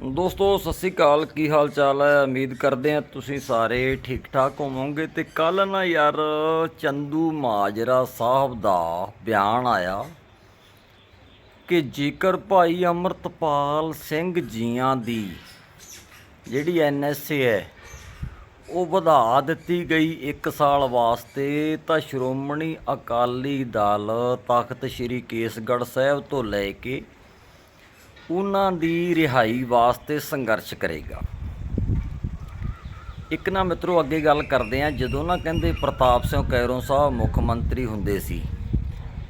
ਦੋਸਤੋ, ਸਤਿ ਸ੍ਰੀ ਅਕਾਲ। ਕੀ ਹਾਲ ਚਾਲ ਹੈ? ਉਮੀਦ ਕਰਦੇ ਆ ਤੁਸੀਂ ਸਾਰੇ ਠੀਕ ਠਾਕ ਹੋਵੋਗੇ। ਤੇ ਕੱਲ ਨਾ ਯਾਰ, ਚੰਦੂ ਮਾਜਰਾ ਸਾਹਿਬ ਦਾ ਬਿਆਨ ਆਇਆ ਕਿ ਜੇਕਰ ਭਾਈ ਅਮਰਤਪਾਲ ਸਿੰਘ ਜੀਆਂ ਦੀ ਜਿਹੜੀ ਐਨਐਸਏ ਹੈ, ਉਹ ਵਧਾ ਦਿੱਤੀ ਗਈ 1 ਸਾਲ ਵਾਸਤੇ, ਤਾਂ ਸ਼੍ਰੋਮਣੀ ਅਕਾਲੀ ਦਲ ਤਖਤ ਸ੍ਰੀ ਕੇਸਗੜ੍ਹ ਸਾਹਿਬ ਤੋਂ ਲੈ ਕੇ ਉਹਨਾਂ ਦੀ ਰਿਹਾਈ ਵਾਸਤੇ ਸੰਘਰਸ਼ ਕਰੇਗਾ। ਇੱਕ ਨਾ ਮਿੱਤਰੋ, ਅੱਗੇ ਗੱਲ ਕਰਦੇ ਆ ਜਦੋਂ ਨਾ ਕਹਿੰਦੇ ਪ੍ਰਤਾਪ ਸਿੰਘ ਕੈਰੋਂ ਸਾਹਿਬ ਮੁੱਖ ਮੰਤਰੀ ਹੁੰਦੇ ਸੀ,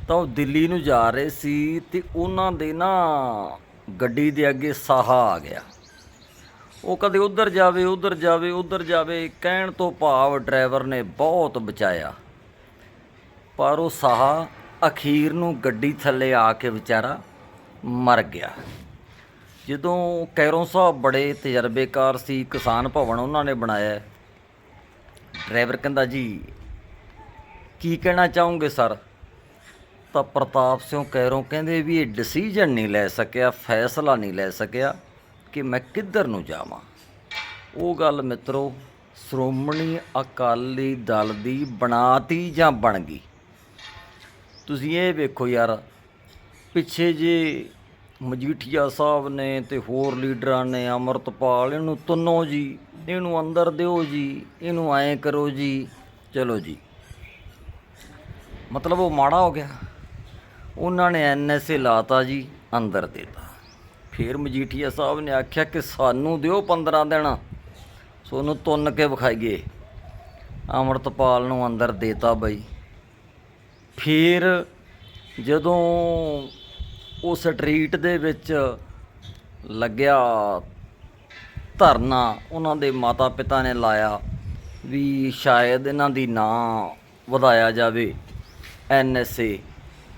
ਤਾਂ ਉਹ ਦਿੱਲੀ ਨੂੰ ਜਾ ਰਹੇ ਸੀ ਤੇ ਉਹਨਾਂ ਦੇ ਨਾ ਗੱਡੀ ਦੇ ਅੱਗੇ ਸਾਹਾ ਆ ਗਿਆ। ਉਹ ਕਦੇ ਉਧਰ ਜਾਵੇ ਉਧਰ ਜਾਵੇ ਉਧਰ ਜਾਵੇ, ਕਹਿਣ ਤੋਂ ਭਾਵ ਡਰਾਈਵਰ ਨੇ ਬਹੁਤ ਬਚਾਇਆ। ਪਰ ਉਹ ਸਾਹਾ ਅਖੀਰ ਨੂੰ ਗੱਡੀ ਥੱਲੇ ਆ ਕੇ ਵਿਚਾਰਾ ਮਰ ਗਿਆ। ਜਦੋਂ ਕੈਰੋਂ ਸਾਹਿਬ ਬੜੇ ਤਜਰਬੇਕਾਰ ਸੀ, ਕਿਸਾਨ ਭਵਨ ਉਹਨਾਂ ਨੇ ਬਣਾਇਆ। ਡਰਾਈਵਰ ਕਹਿੰਦਾ, ਜੀ, ਕੀ ਕਹਿਣਾ ਚਾਹੋਗੇ ਸਰ? ਤਾਂ ਪ੍ਰਤਾਪ ਸਿੰਘ ਕੈਰੋਂ ਕਹਿੰਦੇ ਵੀ ਇਹ ਡਿਸੀਜਨ ਨਹੀਂ ਲੈ ਸਕਿਆ, ਫੈਸਲਾ ਨਹੀਂ ਲੈ ਸਕਿਆ ਕਿ ਮੈਂ ਕਿੱਧਰ ਨੂੰ ਜਾਵਾਂ। ਉਹ ਗੱਲ ਮਿੱਤਰੋ ਸ਼੍ਰੋਮਣੀ ਅਕਾਲੀ ਦਲ ਦੀ ਬਣਾਤੀ ਜਾਂ ਬਣ ਗਈ? ਤੁਸੀਂ ਇਹ ਵੇਖੋ ਯਾਰ, ਪਿੱਛੇ ਜੇ ਮਜੀਠੀਆ ਸਾਹਿਬ ਨੇ ਤੇ ਹੋਰ ਲੀਡਰਾਂ ਨੇ ਅਮਰਤਪਾਲ, ਇਹਨੂੰ ਤੁੰਨੋ ਜੀ, ਇਹਨੂੰ ਅੰਦਰ ਦਿਓ ਜੀ, ਇਹਨੂੰ ਐਂ ਕਰੋ ਜੀ, ਚਲੋ ਜੀ। ਮਤਲਬ ਉਹ ਮਾੜਾ ਹੋ ਗਿਆ। ਉਹਨਾਂ ਨੇ ਐਨਐਸਏ ਲਾਤਾ ਜੀ, ਅੰਦਰ ਦੇਤਾ। ਫਿਰ ਮਜੀਠੀਆ ਸਾਹਿਬ ਨੇ ਆਖਿਆ ਕਿ ਸਾਨੂੰ ਦਿਓ 15 ਦਿਨ, ਸੋਨੂੰ ਤੁੰਨ ਕੇ ਵਿਖਾਈਏ। ਅਮਰਤਪਾਲ ਨੂੰ ਅੰਦਰ ਦੇਤਾ ਬਈ। ਫਿਰ ਜਦੋਂ ਉਹ ਸਟਰੀਟ ਦੇ ਵਿੱਚ ਲੱਗਿਆ ਧਰਨਾ। ਉਹਨਾਂ ਦੇ ਮਾਤਾ ਪਿਤਾ ਨੇ ਲਾਇਆ ਵੀ ਸ਼ਾਇਦ ਇਹਨਾਂ ਦੀ ਨਾਂ ਵਧਾਇਆ ਜਾਵੇ। ਐਨਐਸਏ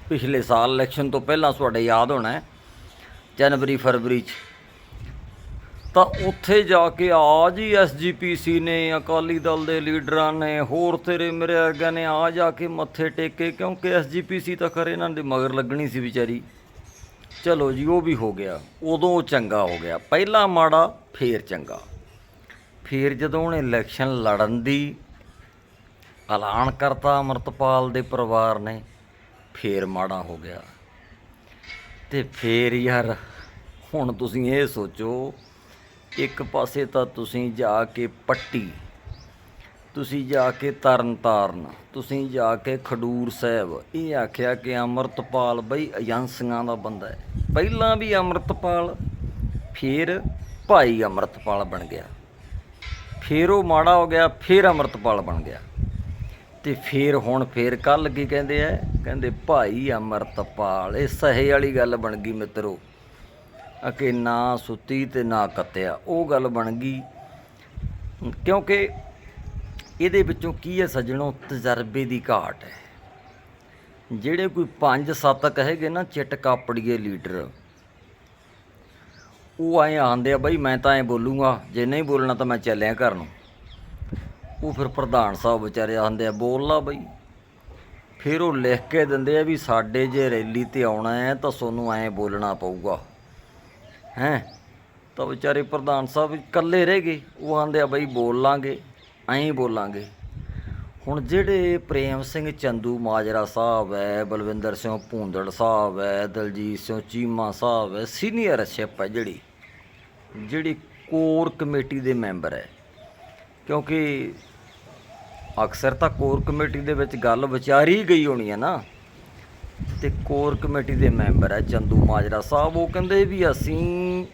ਪਿਛਲੇ ਸਾਲ ਇਲੈਕਸ਼ਨ ਤੋਂ ਪਹਿਲਾਂ ਤੁਹਾਡੇ ਯਾਦ ਹੋਣਾ ਜਨਵਰੀ, ਫਰਵਰੀ ਚ। ਤਾਂ ਉੱਥੇ ਜਾ ਕੇ ਆਜ ਹੀ ਐਸਜੀਪੀਸੀ ਨੇ, ਅਕਾਲੀ ਦਲ ਦੇ ਲੀਡਰਾਂ ਨੇ, ਹੋਰ ਤੇਰੇ ਮੇਰੇ ਵਰਗਿਆਂ ਨੇ ਆ ਜਾ ਕੇ ਮੱਥੇ ਟੇਕੇ ਕਿਉਂਕਿ ਐਸਜੀਪੀਸੀ ਤਾਂ ਖਰੇ ਇਹਨਾਂ ਦੇ ਮਗਰ ਲੱਗਣੀ ਸੀ ਵਿਚਾਰੀ। ਚਲੋ ਜੀ, ਉਹ ਵੀ ਹੋ ਗਿਆ। ਉਦੋਂ ਚੰਗਾ ਹੋ ਗਿਆ। ਪਹਿਲਾ ਮਾੜਾ, ਫੇਰ ਚੰਗਾ। ਫੇਰ ਜਦੋਂ ਉਹਨੇ ਇਲੈਕਸ਼ਨ ਲੜਨ ਦੀ ਐਲਾਨ ਕਰਤਾ ਅਮਰਤਪਾਲ ਦੇ ਪਰਿਵਾਰ ਨੇ, ਫੇਰ ਮਾੜਾ ਹੋ ਗਿਆ। ਤੇ ਫੇਰ ਯਾਰ, ਹੁਣ ਤੁਸੀਂ ਇਹ ਸੋਚੋ, ਇੱਕ ਪਾਸੇ ਤਾਂ ਤੁਸੀਂ ਜਾ ਕੇ ਪੱਟੀ ਤੁਸੀਂ ਜਾ ਕੇ ਤਰਨ ਤਾਰਨ ਤੁਸੀਂ ਜਾ ਕੇ ਖਡੂਰ ਸਾਹਿਬ। ਇਹ ਆਖਿਆ ਕਿ ਅਮਰਤਪਾਲ ਬਈ ਏਜੰਸੀਆਂ ਦਾ ਬੰਦਾ ਹੈ। ਪਹਿਲਾਂ ਵੀ ਅਮਰਤਪਾਲ, ਫਿਰ ਭਾਈ ਅਮਰਤਪਾਲ ਬਣ ਗਿਆ। ਫਿਰ ਉਹ ਮਾੜਾ ਹੋ ਗਿਆ, ਫਿਰ ਅਮਰਤਪਾਲ ਬਣ ਗਿਆ। ਤੇ ਫਿਰ ਹੁਣ ਫਿਰ ਕੱਲ ਕੀ ਕਹਿੰਦੇ ਆ? ਕਹਿੰਦੇ ਭਾਈ ਅਮਰਤਪਾਲ, ਇਹ ਸਹੇ ਵਾਲੀ ਗੱਲ ਬਣ ਗਈ ਮਿੱਤਰੋ। ਅਕੇ ਨਾ ਸੁੱਤੀ ਤੇ ਨਾ ਕੱਤਿਆ। ਉਹ ਗੱਲ ਬਣ ਗਈ। ਕਿਉਂਕਿ ਇਹਦੇ ਵਿੱਚੋਂ ਕੀ ਹੈ ਸੱਜਣੋ? ਤਜਰਬੇ ਦੀ ਘਾਟ ਹੈ। ਜਿਹੜੇ ਕੋਈ 5-7 ਕਹੇਗੇ ਨਾ, ਚਿੱਟ ਕਾਪੜੀਏ ਲੀਡਰ। ਉਹ ਐਂ ਆਂਦੇ ਆ, ਬਈ ਮੈਂ ਤਾਂ ਐਂ ਬੋਲੂੰਗਾ, ਜੇ ਨਹੀਂ ਬੋਲਣਾ ਤਾਂ ਮੈਂ ਚੱਲਿਆ ਘਰ ਨੂੰ। ਉਹ ਫਿਰ ਪ੍ਰਧਾਨ ਸਾਹਿਬ ਵਿਚਾਰੇ ਆਂਦੇ ਆ, ਬੋਲ ਲਾ ਬਈ। ਫਿਰ ਉਹ ਲਿਖ ਕੇ ਦਿੰਦੇ ਆ ਵੀ ਸਾਡੇ ਜੇ ਰੈਲੀ ਤੇ ਆਉਣਾ ਹੈ ਤਾਂ ਤੁਹਾਨੂੰ ਐਂ ਬੋਲਣਾ ਪਊਗਾ। ਹੈਂ? ਤਾਂ ਵਿਚਾਰੇ ਪ੍ਰਧਾਨ ਸਾਹਿਬ ਇਕੱਲੇ ਰਹਿ ਗਏ। ਉਹ ਆਂਦੇ ਆ, ਬਈ ਬੋਲ ਲਾਂਗੇ। ਐਂ ਬੋਲਾਂਗੇ। ਹੁਣ ਜਿਹੜੇ ਪ੍ਰੇਮ ਸਿੰਘ ਚੰਦੂ ਮਾਜਰਾ ਸਾਹਿਬ ਹੈ ਬਲਵਿੰਦਰ ਸਿੰਘ ਭੂੰਦੜ ਸਾਹਿਬ ਹੈ ਦਲਜੀਤ ਸਿੰਘ ਚੀਮਾ ਸਾਹਿਬ ਹੈ ਸੀਨੀਅਰ ਸ਼ਿਪ ਹੈ ਜਿਹੜੀ ਜਿਹੜੀ ਕੋਰ ਕਮੇਟੀ ਦੇ ਮੈਂਬਰ ਹੈ ਕਿਉਂਕਿ ਅਕਸਰ ਤਾਂ ਕੋਰ ਕਮੇਟੀ ਦੇ ਵਿੱਚ ਗੱਲ ਵਿਚਾਰੀ ਗਈ ਹੋਣੀ ਹੈ ਨਾ। ਤੇ ਕੋਰ ਕਮੇਟੀ ਦੇ ਮੈਂਬਰ ਹੈ ਚੰਦੂ ਮਾਜਰਾ ਸਾਹਿਬ, ਉਹ ਕਹਿੰਦੇ ਵੀ ਅਸੀਂ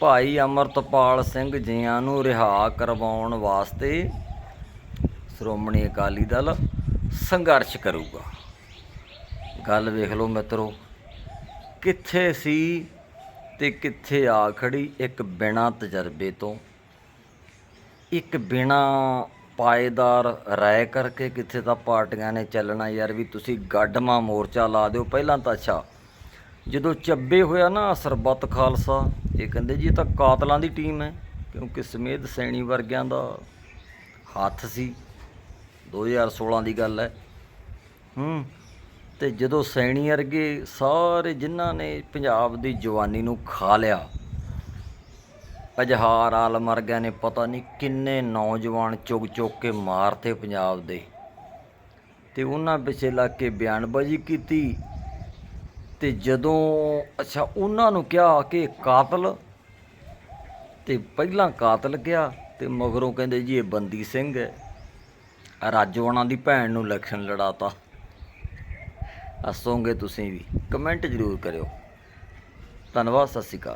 ਭਾਈ ਅਮਰਤਪਾਲ ਸਿੰਘ ਜੀਆਂ ਨੂੰ ਰਿਹਾ ਕਰਵਾਉਣ ਵਾਸਤੇ ਸ਼੍ਰੋਮਣੀ ਅਕਾਲੀ ਦਲ ਸੰਘਰਸ਼ ਕਰੂਗਾ। ਗੱਲ ਵੇਖ ਲਓ ਮਿੱਤਰੋ, ਕਿੱਥੇ ਸੀ ਤੇ ਕਿੱਥੇ ਆ ਖੜੀ ਇੱਕ ਬਿਨਾ ਤਜਰਬੇ ਤੋਂ। ਇੱਕ ਬਿਨਾ ਪਾਏਦਾਰ ਰਾਏ ਕਰਕੇ ਕਿੱਥੇ ਤਾਂ ਪਾਰਟੀਆਂ ਨੇ ਚੱਲਣਾ ਯਾਰ ਵੀ ਤੁਸੀਂ ਗੱਡਮਾ ਮੋਰਚਾ ਲਾ ਦਿਓ। ਪਹਿਲਾਂ ਤਾਂ ਅੱਛਾ ਜਦੋਂ ਚੱਬੇ ਹੋਇਆ ਨਾ ਸਰਬੱਤ ਖਾਲਸਾ ਇਹ ਕਹਿੰਦੇ ਜੀ ਇਹ ਤਾਂ ਕਾਤਲਾਂ ਦੀ ਟੀਮ ਹੈ ਕਿਉਂਕਿ ਸਮੇਧ ਸੈਣੀ ਵਰਗਿਆਂ ਦਾ ਹੱਥ ਸੀ। 2016 ਦੀ ਗੱਲ ਹੈ। ਹੂੰ। ਤੇ ਜਦੋਂ ਸੈਣੀ ਵਰਗੇ ਸਾਰੇ ਜਿਨ੍ਹਾਂ ਨੇ ਪੰਜਾਬ ਦੀ ਜਵਾਨੀ ਨੂੰ ਖਾ ਲਿਆ ਅਜਹਾਰ ਆਲਮ ਵਰਗਿਆਂ ਨੇ ਪਤਾ ਨਹੀਂ ਕਿੰਨੇ ਨੌਜਵਾਨ ਚੁਗ ਚੁੱਕ ਕੇ ਮਾਰਤੇ ਪੰਜਾਬ ਦੇ। ਤੇ ਉਹਨਾਂ ਪਿੱਛੇ ਲੱਗ ਕੇ ਬਿਆਨਬਾਜ਼ੀ ਕੀਤੀ। ਤੇ ਜਦੋਂ, ਅੱਛਾ, ਉਹਨਾਂ ਨੂੰ ਕਿਹਾ ਕਿ ਕਾਤਲ, ਤੇ ਪਹਿਲਾਂ ਕਾਤਲ ਕਿਹਾ, ਤੇ ਮਗਰੋਂ ਕਹਿੰਦੇ ਜੀ ਇਹ ਬੰਦੀ ਸਿੰਘ ਹੈ। ਰਾਜੋਆਣਾ ਦੀ ਭੈਣ ਨੂੰ ਇਲੈਕਸ਼ਨ ਲੜਾਤਾ। ਹੱਸੋਗੇ ਤੁਸੀਂ ਵੀ। ਕਮੈਂਟ ਜ਼ਰੂਰ ਕਰਿਓ। ਧੰਨਵਾਦ, ਸਤਿ ਸ਼੍ਰੀ ਅਕਾਲ।